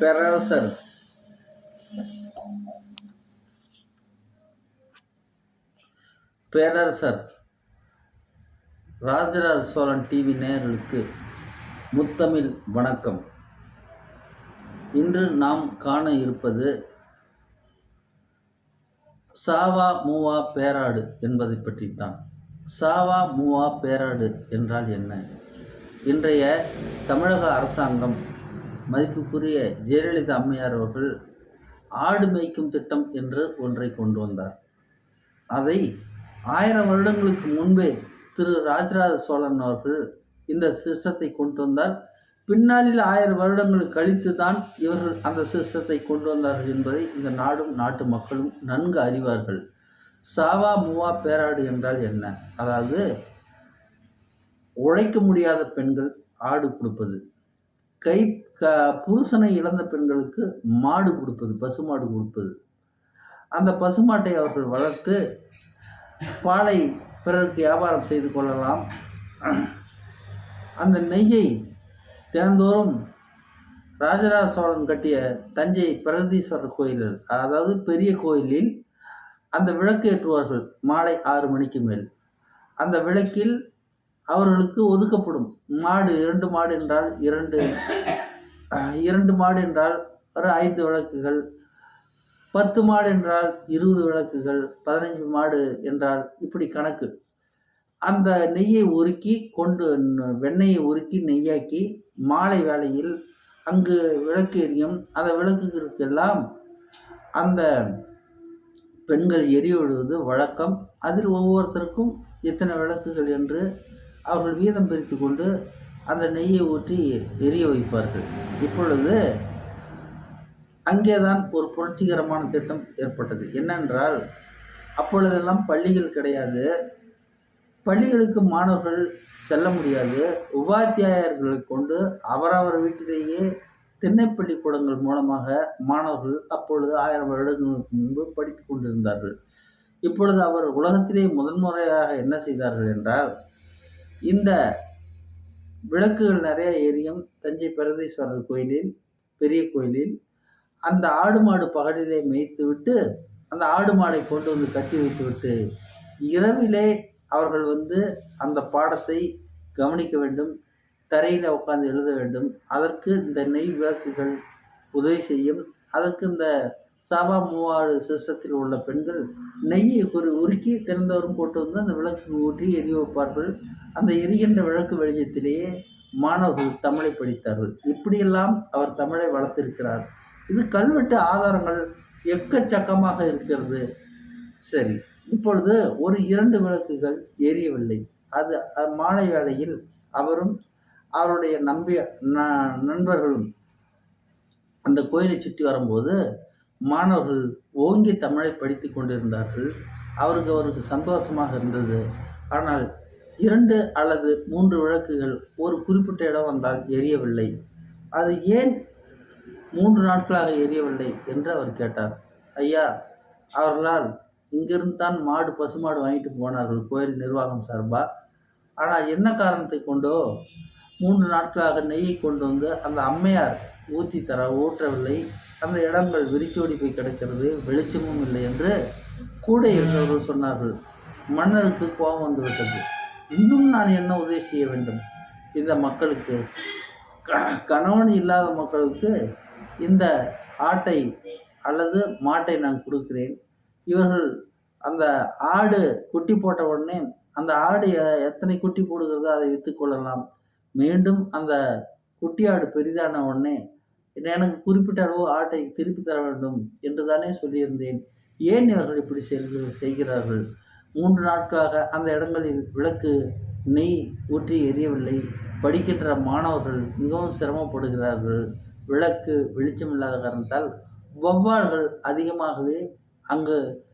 பேரரசர் பேரரசர் ராஜராஜ சோழன் டிவி நேயர்களுக்கு முத்தமிழ் வணக்கம். இன்று நாம் காண இருப்பது சாவா மூவா பேராடு என்பதை பற்றித்தான். சாவா மூவா பேராடு என்றால் என்ன? இன்றைய தமிழக அரசாங்கம் மதிப்புக்குரிய ஜெயலலிதா அம்மையார் அவர்கள் ஆடு மேய்க்கும் திட்டம் என்று ஒன்றை கொண்டு வந்தார். அதை ஆயிரம் வருடங்களுக்கு முன்பே திரு ராஜராஜ சோழன் அவர்கள் இந்த சிஸ்டத்தை கொண்டு வந்தார். பின்னாளில் ஆயிரம் வருடங்கள் கழித்து தான் இவர்கள் அந்த சிஸ்டத்தை கொண்டு வந்தார்கள் என்பதை இந்த நாடும் நாட்டு மக்களும் நன்கு அறிவார்கள். சாவா மூவா பேராடு என்றால் என்ன? அதாவது உழைக்க முடியாத பெண்கள் ஆடு கொடுப்பது. கை க புருஷனை இழந்த பெண்களுக்கு மாடு கொடுப்பது பசுமாடு கொடுப்பது. அந்த பசுமாட்டை அவர்கள் வளர்த்து பாலை பிறருக்கு வியாபாரம் செய்து கொள்ளலாம். அந்த நெய்யை தினந்தோறும் ராஜராஜ சோழன் கட்டிய தஞ்சை பிரகதீஸ்வரர் கோயிலில் அதாவது பெரிய கோயிலில் அந்த விளக்கு ஏற்றுவார்கள் மாலை ஆறு மணிக்கு மேல். அந்த விளக்கில் அவர்களுக்கு ஒதுக்கப்படும். மாடு இரண்டு மாடு என்றால் இரண்டு. இரண்டு மாடு என்றால் ஒரு ஐந்து விளக்குகள். பத்து மாடு என்றால் இருபது விளக்குகள். பதினைஞ்சு மாடு என்றால் இப்படி கணக்கு. அந்த நெய்யை உருக்கி கொண்டு வெண்ணெயை உருக்கி நெய்யாக்கி மாலை வேளையில் அங்கு விளக்கு எரியும். அந்த விளக்குகளுக்கெல்லாம் அந்த பெண்கள் எரிய விடுவது வழக்கம். அதில் ஒவ்வொருத்தருக்கும் இத்தனை விளக்குகள் என்று அவர்கள் வீதம் பிரித்து கொண்டு அந்த நெய்யை ஊற்றி எரிய வைப்பார்கள். இப்பொழுது அங்கேதான் ஒரு புரட்சிகரமான திட்டம் ஏற்பட்டது. என்னென்றால் அப்பொழுதெல்லாம் பள்ளிகள் கிடையாது. பள்ளிகளுக்கு மாணவர்கள் செல்ல முடியாது. உபாத்தியாயர்களை கொண்டு அவரவர் வீட்டிலேயே திண்ணைப்பள்ளி கூடங்கள் மூலமாக மாணவர்கள் அப்பொழுது ஆயிரம் வருடங்களுக்கு முன்பு படித்து கொண்டிருந்தார்கள். இப்பொழுது அவர் உலகத்திலே முதன்முறையாக என்ன செய்தார்கள் என்றால் இந்த விளக்குகள் நிறைய எரியும் தஞ்சை பிரதீஸ்வரர் கோயிலில் பெரிய கோயிலில் அந்த ஆடு மாடு பகலிலே மேய்த்து விட்டு அந்த ஆடு மாடை கொண்டு வந்து கட்டி வைத்து விட்டு இரவிலே அவர்கள் வந்து அந்த பாடத்தை கவனிக்க வேண்டும் தரையில் உட்காந்து எழுத வேண்டும். அதற்கு இந்த நெய் விளக்குகள் உதவி செய்யும். அதற்கு இந்த சாபா மூவாறு சிஸ்டத்தில் உள்ள பெண்கள் நெய்யை ஒரு உருக்கி திறந்தவரும் போட்டு வந்து அந்த விளக்கு ஊற்றி எரிய வைப்பார்கள் அந்த எரிகின்ற விளக்கு வெளிச்சத்திலேயே மாணவர்கள் தமிழை படித்தார்கள். இப்படியெல்லாம் அவர் தமிழை வளர்த்திருக்கிறார். இது கல்வெட்டு ஆதாரங்கள் எக்கச்சக்கமாக இருக்கிறது. சரி இப்பொழுது ஒரு இரண்டு விளக்குகள் எரியவில்லை. அது மாலை வேளையில் அவரும் அவருடைய நம்பிய ந- நண்பர்களும் அந்த கோயிலை சுற்றி வரும்போது மாணவர்கள் ஓங்கி தமிழை படித்து கொண்டிருந்தார்கள். அவருக்கு அவருக்கு சந்தோஷமாக இருந்தது. ஆனால் இரண்டு அல்லது மூன்று விளக்குகள் ஒரு குறிப்பிட்ட இடம் வந்தால் எரியவில்லை. அது ஏன் மூன்று நாட்களாக எரியவில்லை என்று அவர் கேட்டார். ஐயா அவர்களால் இங்கிருந்து தான் மாடு பசுமாடு வாங்கிட்டு போனார்கள் கோயில் நிர்வாகம் சார்பாக ஆனால் என்ன காரணத்தை கொண்டோ? மூன்று நாட்களாக நெய்யை கொண்டு வந்து அந்த அம்மையார் ஊற்றி தர ஊற்றவில்லை. அந்த இடங்கள் விரிச்சோடி போய் கிடக்கிறது வெளிச்சமும் இல்லை என்று கூட இருந்தவர்கள் சொன்னார்கள். மன்னருக்கு கோபம் வந்துவிட்டது இன்னும் நான் என்ன உதவி செய்ய வேண்டும்? இந்த மக்களுக்கு க- கணவன் இல்லாத மக்களுக்கு இந்த ஆட்டை அல்லது மாட்டை நான் கொடுக்கிறேன். இவர்கள் அந்த ஆடு குட்டி போட்ட உடனே அந்த ஆடு எத்தனை குட்டி போடுகிறதோ அதை விற்றுக்கொள்ளலாம் மீண்டும் அந்த குட்டி ஆடு பெரிதான உடனே எனக்கு குறிப்பிட்ட அளவு ஆட்டை திருப்பி தர வேண்டும் என்று தானே சொல்லியிருந்தேன். ஏன் இவர்கள் இப்படி செய்து செய்கிறார்கள்? மூன்று நாட்களாக அந்த இடங்களில் விளக்கு நெய் ஊற்றி எரியவில்லை. படிக்கின்ற மாணவர்கள் மிகவும் சிரமப்படுகிறார்கள். விளக்கு வெளிச்சம் இல்லாத காரணத்தால் வௌவால்கள் அதிகமாகவே அங்கு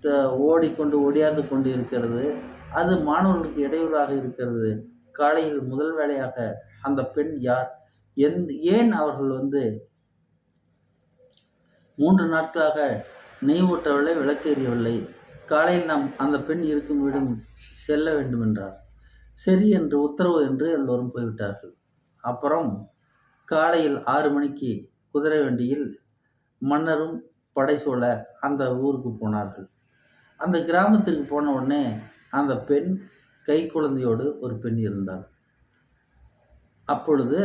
த- ஓடிக்கொண்டு ஓடியாந்து கொண்டு இருக்கிறது அது மாணவர்களுக்கு இடையூறாக இருக்கிறது. காலையில் முதல் வேளையாக அந்த பெண் யார்? எந் ஏன் அவர்கள் வந்து மூன்று நாட்களாக நெய் ஊற்றவில்லை விளக்கேறியவில்லை? காலையில் நாம் அந்த பெண் இருக்கும் வீடும் செல்ல வேண்டும் என்றார் சரி என்று உத்தரவு என்று எல்லோரும் போய்விட்டார்கள். அப்புறம் காலையில் ஆறு மணிக்கு குதிரை வண்டியில் மன்னரும் படைசூழ அந்த ஊருக்கு போனார்கள். அந்த கிராமத்திற்கு போன உடனே அந்த பெண் கை குழந்தையோடு ஒரு பெண் இருந்தார் அப்பொழுது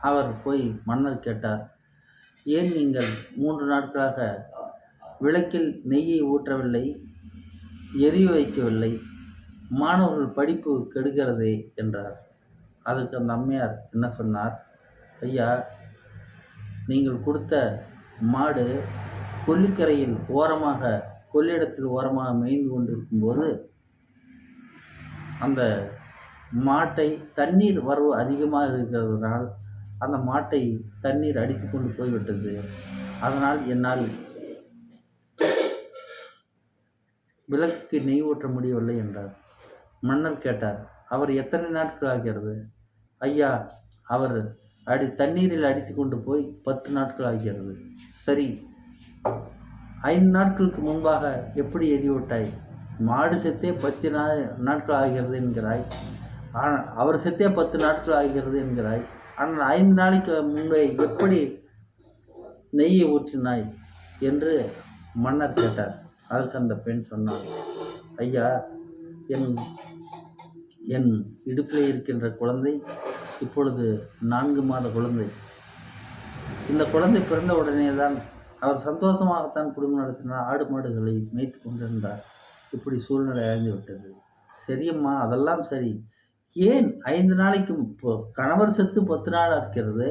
அவர் போய் மன்னர் கேட்டார் ஏன் நீங்கள் மூன்று நாட்களாக விளக்கில் நெய்யை ஊற்றவில்லை எரிய வைக்கவில்லை? மாணவர்கள் படிப்பு கெடுகிறதே என்றார். அதுக்கு அந்த அம்மையார் என்ன சொன்னார் ஐயா நீங்கள் கொடுத்த மாடு கொல்லிக்கரையில் ஓரமாக கொள்ளிடத்தில் ஓரமாக மேய்ந்து கொண்டிருக்கும்போது அந்த மாட்டை தண்ணீர் வரவு அதிகமாக இருக்கிறதுனால் அந்த மாட்டை தண்ணீர் அடித்து கொண்டு போய்விட்டது. அதனால் என்னால் விளக்குக்கு நெய் ஊற்ற முடியவில்லை என்றார். மன்னர் கேட்டார் அவர் எத்தனை நாட்கள் ஆகிறது? ஐயா அவர் அடி தண்ணீரில் அடித்து கொண்டு போய் பத்து நாட்கள் ஆகிறது. சரி ஐந்து நாட்களுக்கு முன்பாக எப்படி எரிவிட்டாய் மாடு செத்தே பத்து நா நாட்கள் ஆகிறது என்கிறாய். ஆனால் அவர் செத்தே பத்து நாட்கள் ஆகிறது என்கிறாய். ஆனால் ஐந்து நாளைக்கு முன்பே எப்படி நெய்யை ஊற்றினாய் என்று மன்னர் கேட்டார். அதற்கு அந்த பெண் சொன்னார் ஐயா என் என் இடுப்பில் இருக்கின்ற குழந்தை இப்பொழுது நான்கு மாத குழந்தை. இந்த குழந்தை பிறந்த உடனே தான் அவர் சந்தோஷமாகத்தான் குடும்பம் நடத்தினார். ஆடு மாடுகளை மேய்த்து கொண்டிருந்தார். இப்படி சூழ்நிலை அடைந்து விட்டது சரியம்மா அதெல்லாம் சரி. ஏன் ஐந்து நாளைக்கு கணவர் செத்து பத்து நாள் இருக்கிறது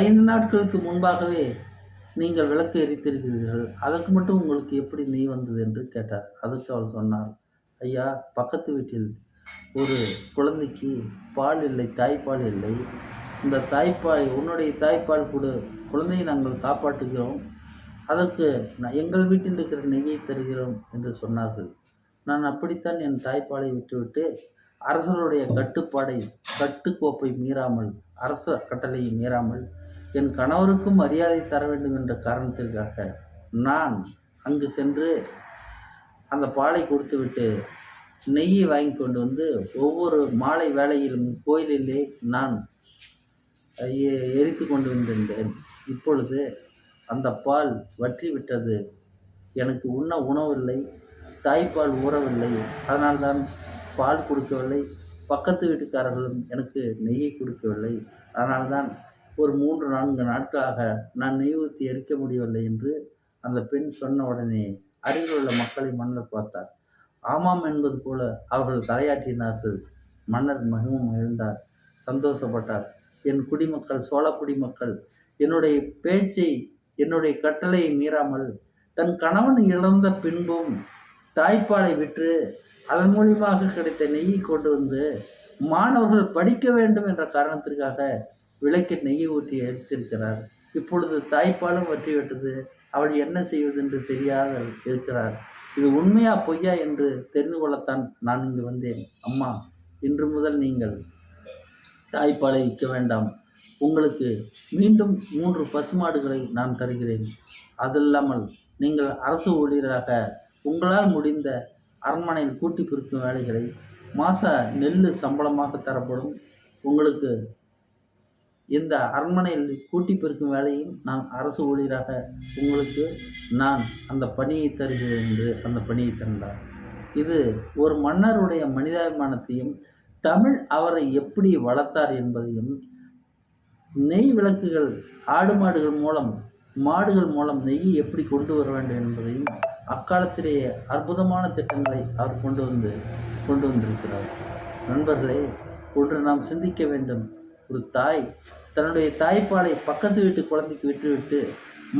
ஐந்து நாட்களுக்கு முன்பாகவே நீங்கள் விளக்கு எரித்திருக்கிறீர்கள். அதற்கு மட்டும் உங்களுக்கு எப்படி நெய் வந்தது என்று கேட்டார். அதற்கு அவள் சொன்னார் ஐயா பக்கத்து வீட்டில் ஒரு குழந்தைக்கு பால் இல்லை தாய்ப்பால் இல்லை. இந்த தாய்ப்பால் உன்னுடைய தாய்ப்பால் கொடு குழந்தையை நாங்கள் காப்பாற்றுகிறோம். அதற்கு நான் எங்கள் வீட்டில் இருக்கிற நெய்யை தருகிறோம் என்று சொன்னார்கள். நான் அப்படித்தான் என் தாய்ப்பாலை விட்டுவிட்டு அரசனுடைய கட்டுப்பாடை கட்டுக்கோப்பை மீறாமல் அரச கட்டளையை மீறாமல் என் கணவருக்கும் மரியாதை தர வேண்டும் என்ற காரணத்திற்காக நான் அங்கு சென்று அந்த பாலை கொடுத்துவிட்டு நெய்யை வாங்கி கொண்டு வந்து ஒவ்வொரு மாலை வேளையிலும் கோயிலிலே நான் எ- எரித்து கொண்டு வந்திருந்தேன் இப்பொழுது அந்த பால் வற்றி விட்டது எனக்கு உண்ண உணவில்லை தாய்ப்பால் ஊறவில்லை. அதனால்தான் பால் கொடுக்கவில்லை. பக்கத்து வீட்டுக்காரர்களும் எனக்கு நெய்யை கொடுக்கவில்லை. அதனால்தான் ஒரு மூன்று நான்கு நாட்களாக நான் நெய் ஊற்றி எரிக்க முடியவில்லை என்று அந்த பெண் சொன்ன உடனே அருகில் உள்ள மக்களை மன்னர் பார்த்தார். ஆமாம் என்பது போல அவர்கள் தலையாட்டினார்கள். மன்னர் மிகவும் மகிழ்ந்தார். சந்தோஷப்பட்டார். என் குடிமக்கள் சோழ குடிமக்கள் என்னுடைய பேச்சை என்னுடைய கட்டளையை மீறாமல் தன் கணவன் இழந்த பின்பும் தாய்ப்பாலை விற்று அதன் மூலியமாக கிடைத்த நெய்யை கொண்டு வந்து மாணவர்கள் படிக்க வேண்டும் என்ற காரணத்திற்காக விளக்கு நெய்யை ஊற்றி எடுத்திருக்கிறார். இப்பொழுது தாய்ப்பாலும் வற்றி விட்டது அவள் என்ன செய்வது என்று தெரியாத இருக்கிறார். இது உண்மையா பொய்யா என்று தெரிந்து கொள்ளத்தான் நான் இங்கு வந்தேன். அம்மா இன்று முதல் நீங்கள் தாய்ப்பாலை விற்க வேண்டாம். உங்களுக்கு மீண்டும் மூன்று பசுமாடுகளை நான் தருகிறேன். அது இல்லாமல் நீங்கள் அரசு ஊழியராக உங்களால் முடிந்த அரண்மனையில் கூட்டி பிரிக்கும் வேலைகளை மாத நெல் சம்பளமாக தரப்படும். உங்களுக்கு இந்த அரண்மனையில் கூட்டி பெருக்கும் வேலையும் நான் அரசு ஊழியராக உங்களுக்கு நான் அந்த பணியை தருகிறேன் என்று அந்த பணியை தந்தார். இது ஒரு மன்னருடைய மனிதாபிமானத்தையும் தமிழ் அவரை எப்படி வளர்த்தார் என்பதையும் நெய் விளக்குகள் ஆடு மாடுகள் மூலம் மாடுகள் மூலம் நெய்யை எப்படி கொண்டு வர வேண்டும் என்பதையும் அக்காலத்திலேயே அற்புதமான திட்டங்களை அவர் கொண்டு வந்து கொண்டு வந்திருக்கிறார். நண்பர்களே ஒன்று நாம் சிந்திக்க வேண்டும். ஒரு தாய் தன்னுடைய தாய்ப்பாலை பக்கத்து வீட்டு குழந்தைக்கு விட்டுவிட்டு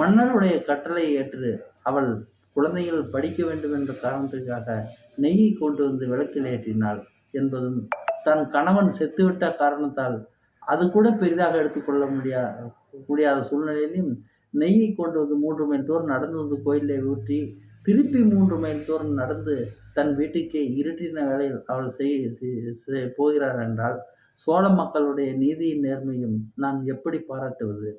மன்னருடைய கட்டளையை ஏற்று அவள் குழந்தைகள் படிக்க வேண்டும் என்ற காரணத்திற்காக நெய்யை கொண்டு வந்து விளக்கில் ஏற்றினாள் என்பதும் தன் கணவன் செத்துவிட்ட காரணத்தால் அது கூட பெரிதாக எடுத்துக்கொள்ள முடியா முடியாத சூழ்நிலையிலும் நெய்யை கொண்டு வந்து மூன்று மணி தூரம் நடந்து வந்து கோயிலை ஊற்றி திருப்பி மூன்று மைல் தூரம் நடந்து தன் வீட்டுக்கே இருட்டின வேளையில் அவள் செய் செய்- செய்- போகிறார் என்றால் சோழ மக்களுடைய நீதியின் நேர்மையும் நாம் எப்படி பாராட்டுவது?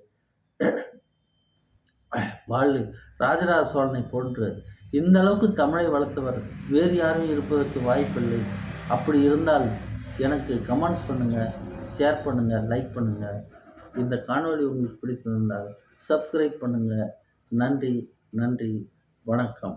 வாழ் ராஜராஜ சோழனை போன்று இந்த அளவுக்கு தமிழை வளர்த்தவர் வேறு யாரும் இருப்பதற்கு வாய்ப்பில்லை. அப்படி இருந்தால் எனக்கு கமெண்ட்ஸ் பண்ணுங்கள் ஷேர் பண்ணுங்கள் லைக் பண்ணுங்கள் இந்த காணொளி உங்களுக்கு பிடித்திருந்தால் சப்ஸ்கிரைப் பண்ணுங்கள் நன்றி நன்றி. வணக்கம்.